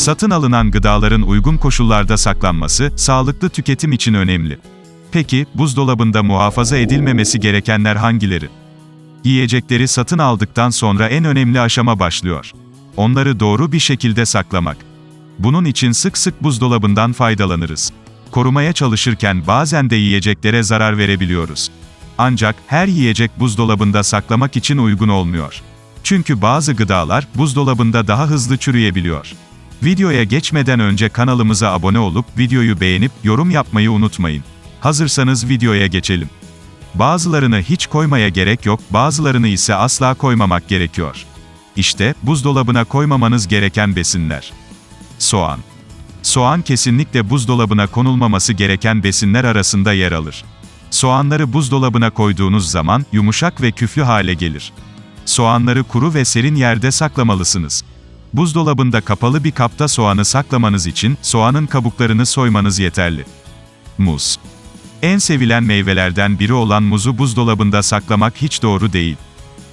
Satın alınan gıdaların uygun koşullarda saklanması, sağlıklı tüketim için önemli. Peki, buzdolabında muhafaza edilmemesi gerekenler hangileri? Yiyecekleri satın aldıktan sonra en önemli aşama başlıyor. Onları doğru bir şekilde saklamak. Bunun için sık sık buzdolabından faydalanırız. Korumaya çalışırken bazen de yiyeceklere zarar verebiliyoruz. Ancak her yiyecek buzdolabında saklamak için uygun olmuyor. Çünkü bazı gıdalar buzdolabında daha hızlı çürüyebiliyor. Videoya geçmeden önce kanalımıza abone olup videoyu beğenip yorum yapmayı unutmayın. Hazırsanız videoya geçelim. Bazılarını hiç koymaya gerek yok, bazılarını ise asla koymamak gerekiyor. İşte buzdolabına koymamanız gereken besinler. Soğan. Soğan kesinlikle buzdolabına konulmaması gereken besinler arasında yer alır. Soğanları buzdolabına koyduğunuz zaman yumuşak ve küflü hale gelir. Soğanları kuru ve serin yerde saklamalısınız. Buzdolabında kapalı bir kapta soğanı saklamanız için soğanın kabuklarını soymanız yeterli. Muz. En sevilen meyvelerden biri olan muzu buzdolabında saklamak hiç doğru değil.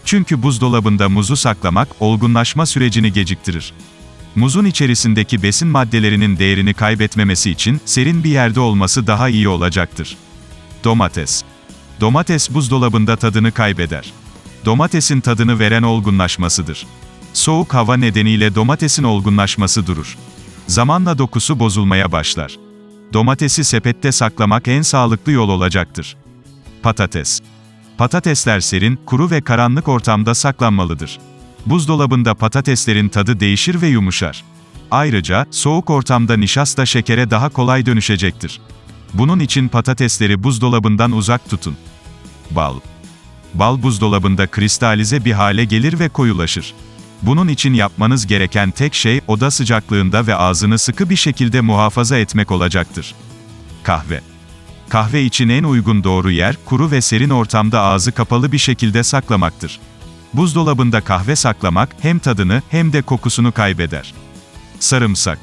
Çünkü buzdolabında muzu saklamak olgunlaşma sürecini geciktirir. Muzun içerisindeki besin maddelerinin değerini kaybetmemesi için serin bir yerde olması daha iyi olacaktır. Domates. Domates buzdolabında tadını kaybeder. Domatesin tadını veren olgunlaşmasıdır. Soğuk hava nedeniyle domatesin olgunlaşması durur. Zamanla dokusu bozulmaya başlar. Domatesi sepette saklamak en sağlıklı yol olacaktır. Patates. Patatesler serin, kuru ve karanlık ortamda saklanmalıdır. Buzdolabında patateslerin tadı değişir ve yumuşar. Ayrıca, soğuk ortamda nişasta şekere daha kolay dönüşecektir. Bunun için patatesleri buzdolabından uzak tutun. Bal. Bal buzdolabında kristalize bir hale gelir ve koyulaşır. Bunun için yapmanız gereken tek şey, oda sıcaklığında ve ağzını sıkı bir şekilde muhafaza etmek olacaktır. Kahve. Kahve için en uygun doğru yer, kuru ve serin ortamda ağzı kapalı bir şekilde saklamaktır. Buzdolabında kahve saklamak, hem tadını, hem de kokusunu kaybeder. Sarımsak.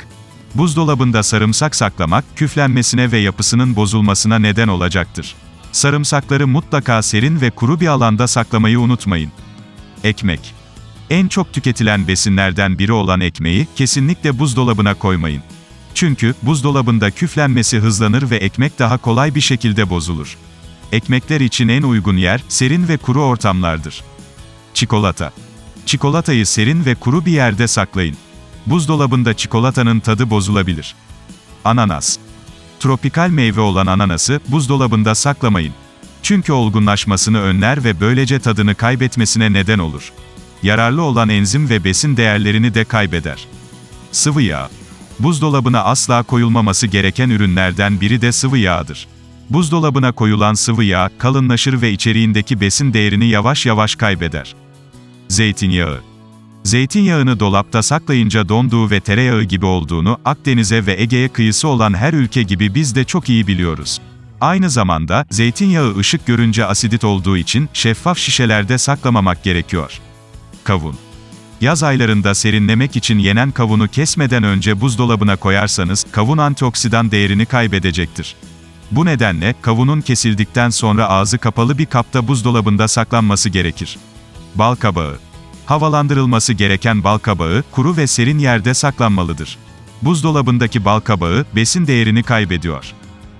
Buzdolabında sarımsak saklamak, küflenmesine ve yapısının bozulmasına neden olacaktır. Sarımsakları mutlaka serin ve kuru bir alanda saklamayı unutmayın. Ekmek. En çok tüketilen besinlerden biri olan ekmeği, kesinlikle buzdolabına koymayın. Çünkü, buzdolabında küflenmesi hızlanır ve ekmek daha kolay bir şekilde bozulur. Ekmekler için en uygun yer, serin ve kuru ortamlardır. Çikolata. Çikolatayı serin ve kuru bir yerde saklayın. Buzdolabında çikolatanın tadı bozulabilir. Ananas. Tropikal meyve olan ananası, buzdolabında saklamayın. Çünkü olgunlaşmasını önler ve böylece tadını kaybetmesine neden olur. Yararlı olan enzim ve besin değerlerini de kaybeder. Sıvı yağ. Buzdolabına asla koyulmaması gereken ürünlerden biri de sıvı yağdır. Buzdolabına koyulan sıvı yağ, kalınlaşır ve içeriğindeki besin değerini yavaş yavaş kaybeder. Zeytinyağı. Zeytinyağını dolapta saklayınca donduğu ve tereyağı gibi olduğunu, Akdeniz'e ve Ege'ye kıyısı olan her ülke gibi biz de çok iyi biliyoruz. Aynı zamanda, zeytinyağı ışık görünce asidit olduğu için, şeffaf şişelerde saklamamak gerekiyor. Kavun. Yaz aylarında serinlemek için yenen kavunu kesmeden önce buzdolabına koyarsanız, kavun antioksidan değerini kaybedecektir. Bu nedenle, kavunun kesildikten sonra ağzı kapalı bir kapta buzdolabında saklanması gerekir. Bal kabağı. Havalandırılması gereken bal kabağı, kuru ve serin yerde saklanmalıdır. Buzdolabındaki bal kabağı, besin değerini kaybediyor.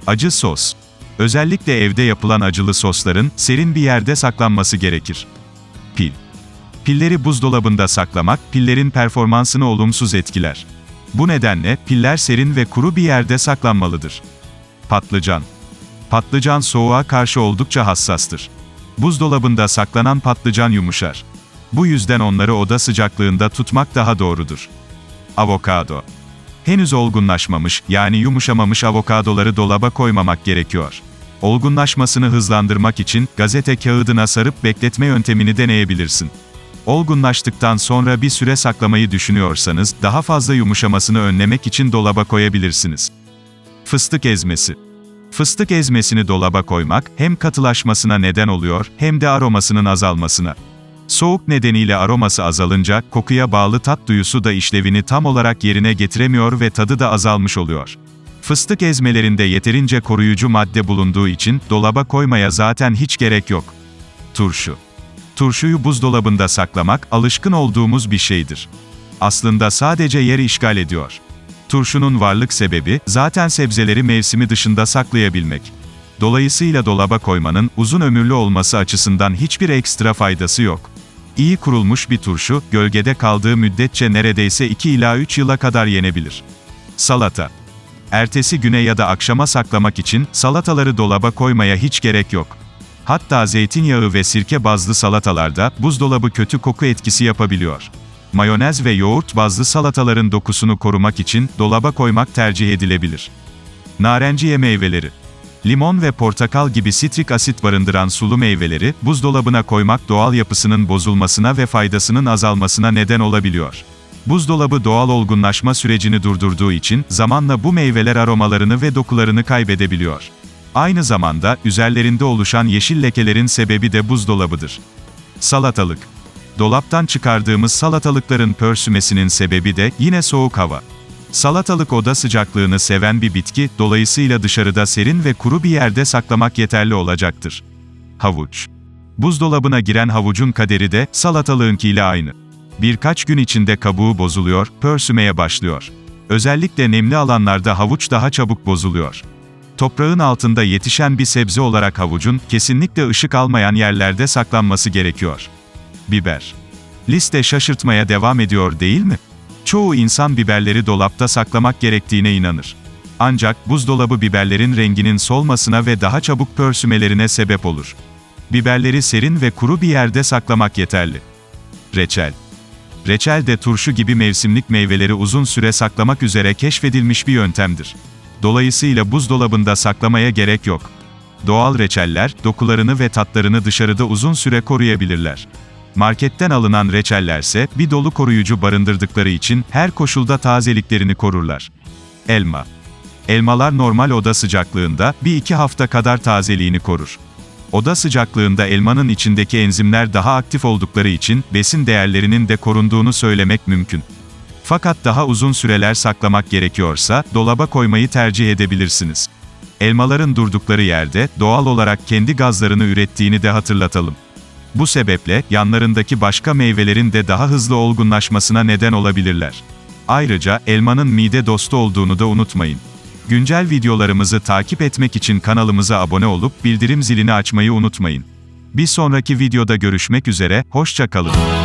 Acı sos. Özellikle evde yapılan acılı sosların, serin bir yerde saklanması gerekir. Pil. Pilleri buzdolabında saklamak, pillerin performansını olumsuz etkiler. Bu nedenle, piller serin ve kuru bir yerde saklanmalıdır. Patlıcan. Patlıcan soğuğa karşı oldukça hassastır. Buzdolabında saklanan patlıcan yumuşar. Bu yüzden onları oda sıcaklığında tutmak daha doğrudur. Avokado. Henüz olgunlaşmamış, yani yumuşamamış avokadoları dolaba koymamak gerekiyor. Olgunlaşmasını hızlandırmak için, gazete kağıdına sarıp bekletme yöntemini deneyebilirsin. Olgunlaştıktan sonra bir süre saklamayı düşünüyorsanız, daha fazla yumuşamasını önlemek için dolaba koyabilirsiniz. Fıstık ezmesi. Fıstık ezmesini dolaba koymak, hem katılaşmasına neden oluyor, hem de aromasının azalmasına. Soğuk nedeniyle aroması azalınca, kokuya bağlı tat duyusu da işlevini tam olarak yerine getiremiyor ve tadı da azalmış oluyor. Fıstık ezmelerinde yeterince koruyucu madde bulunduğu için, dolaba koymaya zaten hiç gerek yok. Turşu. Turşuyu buzdolabında saklamak, alışkın olduğumuz bir şeydir. Aslında sadece yer işgal ediyor. Turşunun varlık sebebi, zaten sebzeleri mevsimi dışında saklayabilmek. Dolayısıyla dolaba koymanın, uzun ömürlü olması açısından hiçbir ekstra faydası yok. İyi kurulmuş bir turşu, gölgede kaldığı müddetçe neredeyse 2 ila 3 yıla kadar yenebilir. Salata. Ertesi güne ya da akşama saklamak için, salataları dolaba koymaya hiç gerek yok. Hatta zeytinyağı ve sirke bazlı salatalarda, buzdolabı kötü koku etkisi yapabiliyor. Mayonez ve yoğurt bazlı salataların dokusunu korumak için, dolaba koymak tercih edilebilir. Narenciye meyveleri. Limon ve portakal gibi sitrik asit barındıran sulu meyveleri, buzdolabına koymak doğal yapısının bozulmasına ve faydasının azalmasına neden olabiliyor. Buzdolabı doğal olgunlaşma sürecini durdurduğu için, zamanla bu meyveler aromalarını ve dokularını kaybedebiliyor. Aynı zamanda, üzerlerinde oluşan yeşil lekelerin sebebi de buzdolabıdır. Salatalık. Dolaptan çıkardığımız salatalıkların pörsümesinin sebebi de yine soğuk hava. Salatalık oda sıcaklığını seven bir bitki, dolayısıyla dışarıda serin ve kuru bir yerde saklamak yeterli olacaktır. Havuç. Buzdolabına giren havucun kaderi de salatalığınkiyle aynı. Birkaç gün içinde kabuğu bozuluyor, pörsümeye başlıyor. Özellikle nemli alanlarda havuç daha çabuk bozuluyor. Toprağın altında yetişen bir sebze olarak havucun, kesinlikle ışık almayan yerlerde saklanması gerekiyor. Biber. Liste şaşırtmaya devam ediyor değil mi? Çoğu insan biberleri dolapta saklamak gerektiğine inanır. Ancak buzdolabı biberlerin renginin solmasına ve daha çabuk pörsümelerine sebep olur. Biberleri serin ve kuru bir yerde saklamak yeterli. Reçel. Reçel de turşu gibi mevsimlik meyveleri uzun süre saklamak üzere keşfedilmiş bir yöntemdir. Dolayısıyla buzdolabında saklamaya gerek yok. Doğal reçeller, dokularını ve tatlarını dışarıda uzun süre koruyabilirler. Marketten alınan reçellerse, bir dolu koruyucu barındırdıkları için, her koşulda tazeliklerini korurlar. Elma. Elmalar normal oda sıcaklığında, bir iki hafta kadar tazeliğini korur. Oda sıcaklığında elmanın içindeki enzimler daha aktif oldukları için, besin değerlerinin de korunduğunu söylemek mümkün. Fakat daha uzun süreler saklamak gerekiyorsa, dolaba koymayı tercih edebilirsiniz. Elmaların durdukları yerde, doğal olarak kendi gazlarını ürettiğini de hatırlatalım. Bu sebeple, yanlarındaki başka meyvelerin de daha hızlı olgunlaşmasına neden olabilirler. Ayrıca, elmanın mide dostu olduğunu da unutmayın. Güncel videolarımızı takip etmek için kanalımıza abone olup bildirim zilini açmayı unutmayın. Bir sonraki videoda görüşmek üzere, hoşça kalın.